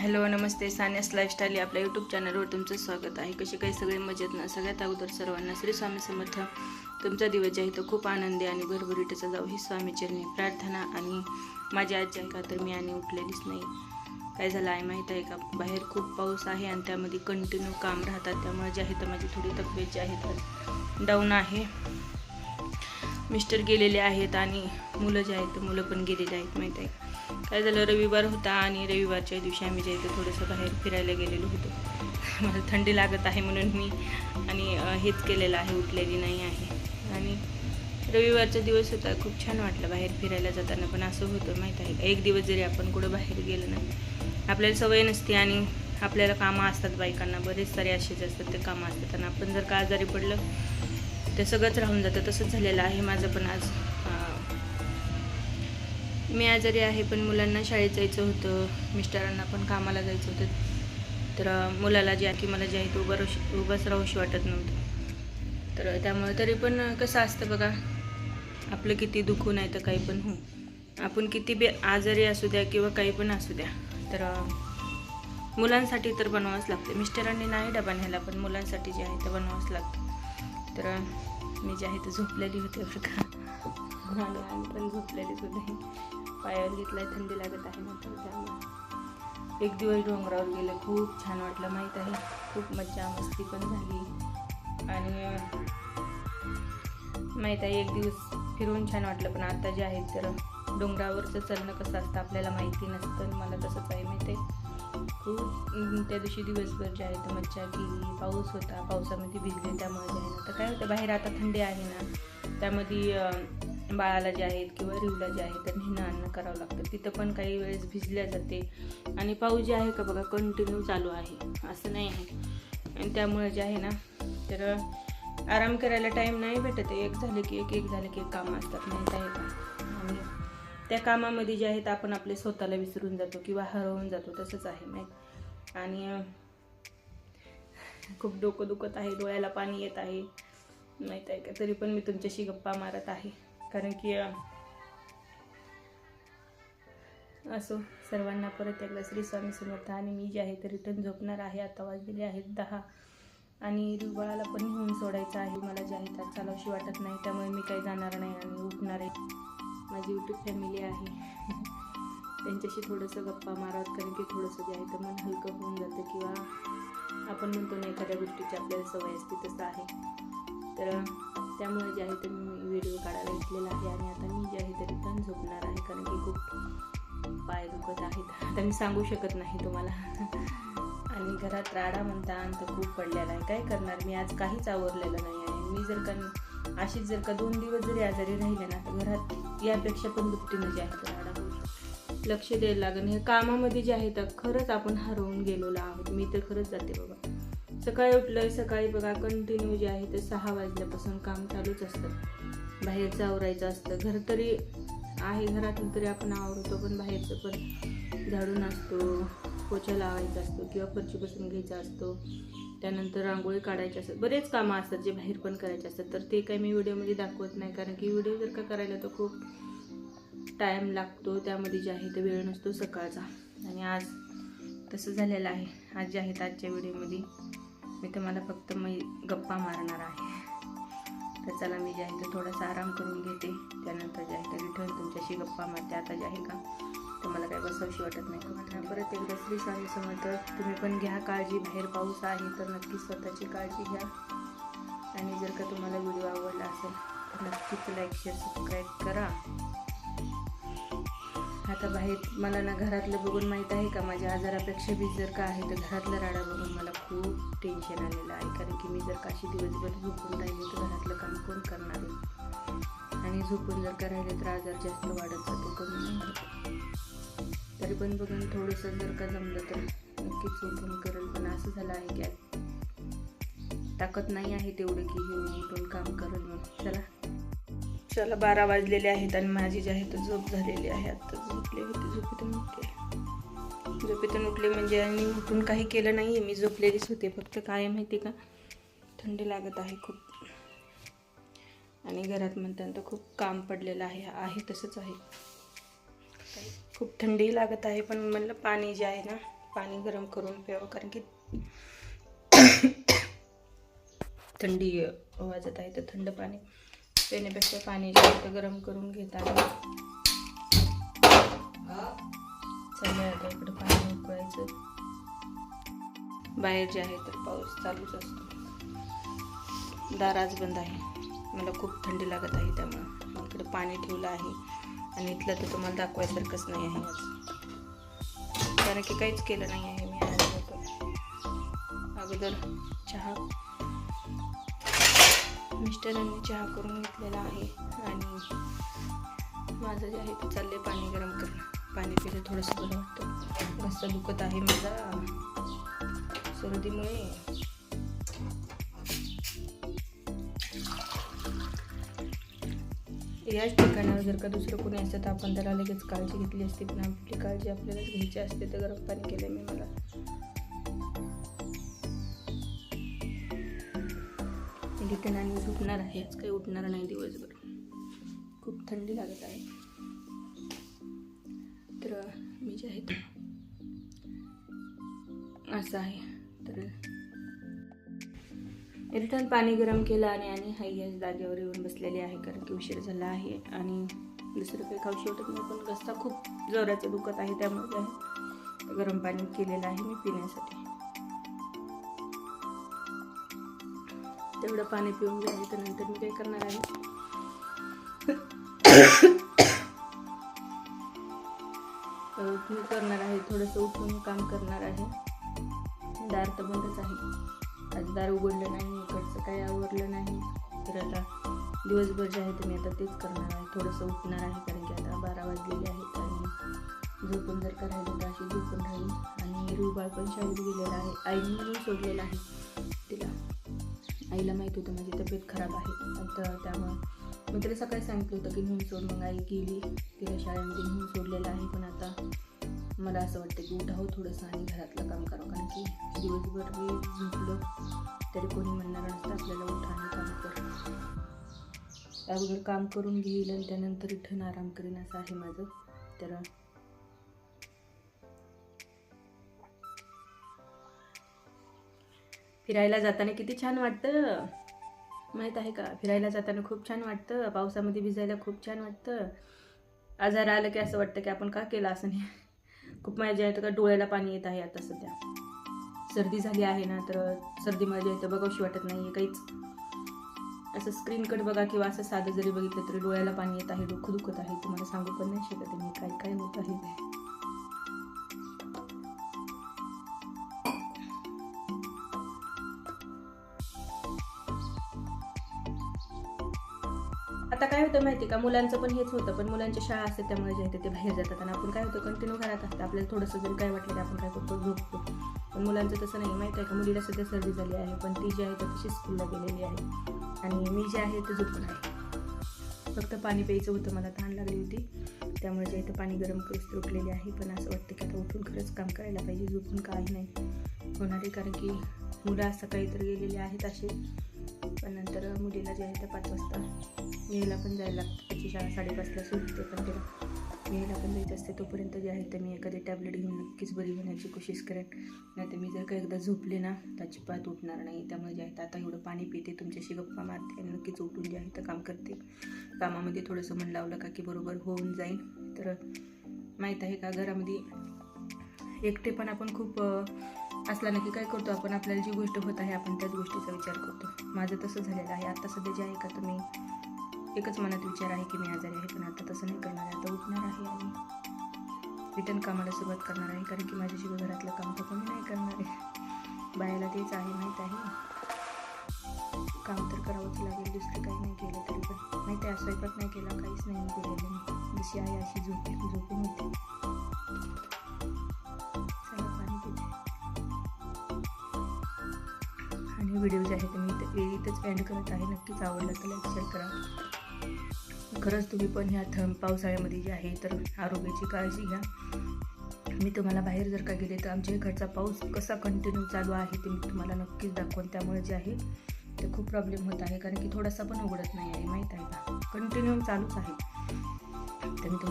Hello नमस्ते. सान्यास lifestyle या आपल्या YouTube चॅनलवर तुमचं स्वागत आहे. कसे काही सगळे मजेत ना? सगळ्यात अगोदर सर्वांना श्री स्वामी समर्थ. तुमचा दिवस जे आहे तो खूप आनंदी आणि भरभरीटीचा जाऊ ही स्वामी चरणी. प्रार्थना आणि माझी आजी आहे का तर मी आणि उठलेलीच नाही. काय झालं आहे माहीत आहे का? बाहेर खूप पाऊस आहे आणि त्यामध्ये कंटिन्यू काम राहतात. त्यामुळे जे आहे तर माझी थोडी तब्येत जी आहे तर डाऊन आहे. मिस्टर गेलेले आहेत आणि मुलं जे आहेत मुलं पण गेलेले आहेत माहीत आहे का? काय झालं रविवार होता आणि रविवारच्या दिवशी आम्ही जे इथे थोडंसं बाहेर फिरायला गेलेलो होतो. मला थंडी लागत आहे म्हणून मी आणि हेच केलेलं आहे उठलेली नाही आहे. आणि रविवारचा दिवस होता खूप छान वाटलं बाहेर फिरायला जाताना पण असं होतं माहीत आहे. का एक दिवस जरी आपण कुठं बाहेर गेलो नाही आपल्याला सवय नसते आणि आपल्याला कामं असतात बायकांना बरेच सारे असेच असतात ते कामं असतात. आणि आपण जर का आजारी पडलं ते सगळंच राहून जातं. तसंच झालेलं आहे माझं पण आज. मी आजारी आहे पण मुलांना शाळेत जायचं होतं. मिस्टरांना पण कामाला जायचं होतं. तर मुलाला जे की मला जे आहे ते उभं राहू उभंच राहूशी वाटत नव्हतं. तर त्यामुळे तरी पण कसं असतं बघा आपलं किती दुखून आहे तर काही पण हो आपण किती बी आजारी असू द्या किंवा काही पण असू द्या तर मुलांसाठी तर बनवावंच लागतं. मिस्टरांनी नाही डबा न्यायला पण मुलांसाठी जे आहे ते बनवावंच लागतं. तर मी जे आहे ते झोपलेली होते बरं का. आणि पण झोपलेलीच होते. पायावर घेतलाय थंडी लागत आहे नंतर त्यामुळे. एक दिवस डोंगरावर गेलं खूप छान वाटलं माहीत आहे. खूप मज्जा मस्ती पण झाली. आणि माहीत आहे एक दिवस फिरून छान वाटलं पण आता जे आहे तर डोंगरावरचं चलणं कसं असतं आपल्याला माहिती नसतं मला तसंच आहे माहिती आहे खूप त्या दिवशी दिवसभर जे आहे तर मज्जा केली. पाऊस होता पावसामध्ये भिजले त्यामुळे जे आहे ना तर काय होतं बाहेर आता थंडी आहे ना त्यामध्ये बाळाला जे आहेत किंवा रिवला जे आहे तर नेणं आणणं करावं लागतं. तिथं पण काही वेळेस भिजल्या जाते. आणि पाऊस जे आहे का बघा कंटिन्यू चालू आहे. असं नाही आहे. आणि त्यामुळे जे आहे ना तर आराम करायला टाईम नाही भेटत एक झालं की एक एक झालं की एक कामं असतात. माहीत आहे का आणि त्या कामामध्ये जे आहेत आपण आपले स्वतःला विसरून जातो किंवा हरवून जातो. तसंच आहे माहीत आणि खूप डोकं दुखत आहे. डोळ्याला पाणी येत आहे. माहीत आहे का? तरी पण मी तुमच्याशी गप्पा मारत आहे. कारण की असो सर्वांना परत एकदा श्री स्वामी समर्थ आणि मी जे आहे ते रिटर्न झोपणार आहे. आता वाजलेले आहेत दहा आणि रुबाळाला पण घेऊन सोडायचं आहे. मला जे आहे त्यात चालावशी वाटत नाही त्यामुळे मी काही जाणार नाही आणि उठणार आहे. माझी यूट्यूब फॅमिली आहे. त्यांच्याशी थोडंसं गप्पा मारावत कारण की थोडंसं जे आहे तर मन हलकं होऊन जातं किंवा आपण म्हणतो ना एखाद्या गोष्टीची आपल्याला सवय असते तसं आहे. तर त्यामुळे जे आहे ते मी व्हिडिओ काढायला घेतलेला आहे आणि आता मी जे आहे ते रिटर्न झोपणार आहे कारण की खूप पाय दुखत आहेत. आता मी सांगू शकत नाही तुम्हाला. आणि घरात राडा म्हणता अंत खूप पडलेला आहे. काय करणार? मी आज काहीच आवरलेलं नाही आहे. मी जर का अशीच जर का दोन दिवस जरी आजारी राहिले ना तर घरात यापेक्षा पण दुपटीनं म्हणजे आहे राडा लक्ष द्यायला लागणं हे कामामध्ये जे आहे तर खरंच आपण हरवून गेलेलो आहोत. मी तर खरंच जाते बाबा. सकाळी उठलं सकाळी बघा कंटिन्यू जे आहे ते सहा वाजल्यापासून काम चालूच असतं. बाहेरचं आवरायचं असतं. घर तरी आहे घरातून तरी आपण आवरतो पण बाहेरचं पण झाडून असतो पोछा लावायचा असतो किंवा फरची बसून घ्यायचा असतो. त्यानंतर रांगोळी काढायची असतात. बरेच कामं असतात जे बाहेर पण करायचे असतात. तर ते काही मी व्हिडिओमध्ये दाखवत नाही कारण की व्हिडिओ जर का करायला तर खूप टाईम लागतो. त्यामध्ये जे आहे ते वेळ नसतो सकाळचा. आणि आज तसं झालेलं आहे. आज जे आहेत आजच्या व्हिडिओमध्ये. मी तुम्हाला फक्त मी गप्पा मारणार आहे. तर चला मी जे आहे ते थोडासा आराम करून घेते. त्यानंतर जे आहे ते रिटर्न तुमच्याशी गप्पा मारते. आता जे आहे का? तर मला काही बसावशी वाटत नाही. तुम्हाला परत एकदा श्री स्वामी समर्थ तुम्ही पण घ्या काळजी. बाहेर पाऊस आहे तर नक्की स्वतःची काळजी घ्या. आणि जर का तुम्हाला व्हिडिओ आवडला असेल तर नक्कीच लाईक शेअर सबस्क्राईब करा. आता बाहेर मला ना घरातलं बघून माहीत आहे का? माझ्या आजारापेक्षा बी जर का आहे तर घरातलं राडा बघून मला खूप टेन्शन आलेलं आहे. कारण की मी जर काशी दिवसभर झोपून राहिली तर घरातलं काम कोण करणार आहे? आणि झोपून जर का राहिले तर आजार जास्त वाढत जातो कमी तरी पण बघून थोडंसं जर का जमलं तर नक्कीच झोपून करेल. पण असं झालं आहे की ताकद नाही आहे तेवढं की हे उठून काम करेल मग चला. चला बारा वाजलेले आहेत आणि माझी जी आहे तर झोप झालेली आहे. आता झोपले होते झोपेतून उठले. झोपेतून उठले म्हणजे आणि उठून काही केलं नाही आहे मी झोपलेलीच होते फक्त काय माहिती का? थंडी लागत आहे खूप. आणि घरात म्हणताना खूप काम पडलेलं आहे आहे तसंच आहे. खूप थंडी लागत आहे पण म्हणलं पाणी जे आहे ना पाणी गरम करून प्यावं कारण की थंडी वाजत आहे तर थंड पाणी पिण्यापेक्षा पाणी जास्त गरम करून घेत आहे. चाललंय आता इकडं पाणी उकळायचं. बाहेर जे आहे तर पाऊस चालूच असतो. दार आज बंद आहे. मला खूप थंडी लागत आहे त्यामुळं मग इकडे पाणी ठेवलं आहे. आणि इथलं तर तुम्हाला दाखवायसारखंच नाही आहे कारण की काहीच केलं नाही आहे मी आज. अगोदर चहा मिस्टरांनी चहा करून घेतलेला आहे आणि माझं जे आहे ते चाललंय पाणी गरम करणं. पाणी पिलं थोडंसं बरं वाटतं. घसा दुखत आहे माझा. सर्दीमुळे. याच ठिकाणावर जर का दुसरं कोणी असतं तर आपण त्याला लगेच काळजी घेतली असते. पण आपली काळजी आपल्यालाच घ्यायची असते तर गरम पाणी केलं मी थंडी तर आणि झोपणार आहे. आज काही उठणार नाही दिवसभर. खूप थंडी लागत आहे. तर मी जे आहे ते असं आहे. तर रिटर्न पाणी गरम केलं आणि आणि हाई या जागेवर येऊन बसलेली आहे कारण की उशीर झाला आहे आणि दुसरं काही खाऊ वाटत नाही. पण घसा खूप जोराचं दुखत आहे त्यामुळे गरम पाणी केलेलं आहे मी पिण्यासाठी. तेवढं पाणी पिऊन घ्यायचं तर नंतर मी काय करणार आहे? मी करणार आहे थोडंसं उठून काम करणार आहे. दार तर बंदच आहे. आज दार उघडलं नाही इकडचं काही आवरलं नाही. तर आता दिवसभर जे आहे तुम्ही आता तेच करणार आहे. थोडंसं उठणार आहे कारण की आता बारा वाजलेले आहेत आणि झोपून जर करायचं तर अशी झोपून राहील आणि रुबाळ पण शाळेत गेलेला आहे. आईने सोडलेला आहे. आईला माहीत होतं माझी तब्येत खराब आहे. तर त्यामुळं मी तिला सकाळी सांगितलं होतं की नेऊन सोड मग आई गेली. तिला शाळेमध्ये नेऊन सोडलेलं आहे पण आता मला असं वाटतं की उठावं थोडंसं आणि घरातलं काम करावं. कारण की दिवसभर मी झोपलं तरी कोणी म्हणणार नसतं आपल्याला उठा आणि काम कर. अगोदर काम करून घेईल आणि त्यानंतर रिटर्न आराम करीन असं आहे माझं. तर फिरायला जाताना किती छान वाटतं. माहीत आहे का? फिरायला जाताना खूप छान वाटतं. पावसामध्ये भिजायला खूप छान वाटतं. आजार आलं की असं वाटतं की आपण का केलं असं नाही. खूप मजा येतं का? डोळ्याला पाणी येत आहे आता सध्या. सर्दी झाली आहे ना तर सर्दी मजा येतं बघावशी वाटत नाही आहे काहीच. असं स्क्रीनकडे बघा किंवा असं साधं जरी बघितलं तरी डोळ्याला पाणी येत आहे. डोकं दुखत आहे. तुम्हाला सांगू पण नाही शकत मी काय काय होत आहे. आता काय होतं माहिती का? मुलांचं पण हेच होतं पण मुलांच्या शाळा असते त्यामुळे जे आहे ते बाहेर जातात. आणि आपण काय होतं कंटिन्यू घरात असतं. आपल्याला थोडंसं जरी काय वाटलं की आपण काय करतो झोपतो. पण मुलांचं तसं नाही. माहिती आहे का? मुलीला सध्या सर्दी झाली आहे पण ती जी आहे तर तशी स्कूलला गेलेली आहे. आणि मी जे आहे ते झोपून आहे. फक्त पाणी प्यायचं होतं मला तहान लागली होती. त्यामुळे जे इथं पाणी गरम करून तुटलेली आहे. पण असं वाटतं की आता उठून खरंच काम करायला पाहिजे झोपून काही नाही होणार आहे. कारण की मुलं सकाळी तर गेलेली आहेत असे पण नंतर मुलीला जे आहे ते पाच वाजता घ्यायला पण जायला लागतं त्याची शाळा साडेपाचला सुटते पण तिला घ्यायला पण जायचं असते. तोपर्यंत जे आहे ते मी एखादी टॅबलेट घेऊन नक्कीच बरी होण्याची कोशिश करेन. नाही तर मी जर का एकदा झोपले ना तर अजिबात उठणार नाही. त्यामुळे जे आहे तर आता एवढं पाणी पिते. तुमच्याशी गप्पा मारते आणि नक्कीच उठून जे आहे तर काम करते. कामामध्ये थोडंसं मन लावलं का की बरोबर होऊन जाईल. तर माहीत आहे का घरामध्ये एकटे पण आपण खूप असला ना की काय करतो आपण? आपल्याला जी गोष्ट होत आहे आपण त्याच गोष्टीचा विचार करतो. माझं तसं झालेलं आहे. आता सध्या जे आहे का तर मी एकच मनात विचार आहे की मी आजारी आहे पण आता तसं नाही करणार आहे आता उठणार आहे आणि रिटर्न कामाला सुरुवात करणार आहे कारण की माझ्याशिवाय घरातलं काम तर कमी नाही करणार आहे. बायाला तेच आहे माहीत आहे. काम तर करावंच लागेल दुसरं काही नाही केलं तरी पण. माहिती त्या स्वयंपाक नाही केला काहीच नाही केलेलं मी जशी आहे अशी झोपे झोपून होते चला पाणी पिते. आणि व्हिडिओ जे आहे ते मी इथंच एंड करत आहे. नक्कीच आवडलं तर लाईक शेअर करा. खरंच तुम्ही पण ह्या थंड पावसाळ्यामध्ये जे आहे तर आरोग्याची काळजी घ्या. मी तुम्हाला बाहेर जर का गेले तर आमच्या इकडचा पाऊस कसा कंटिन्यू चालू आहे ते मी तुम्हाला नक्कीच दाखवून. त्यामुळे जे आहे ते खूप प्रॉब्लेम होत आहे. कारण की थोडासा पण उघडत नाही आहे माहीत आहे का? कंटिन्यू चालूच आहे. तर मी तुम्हाला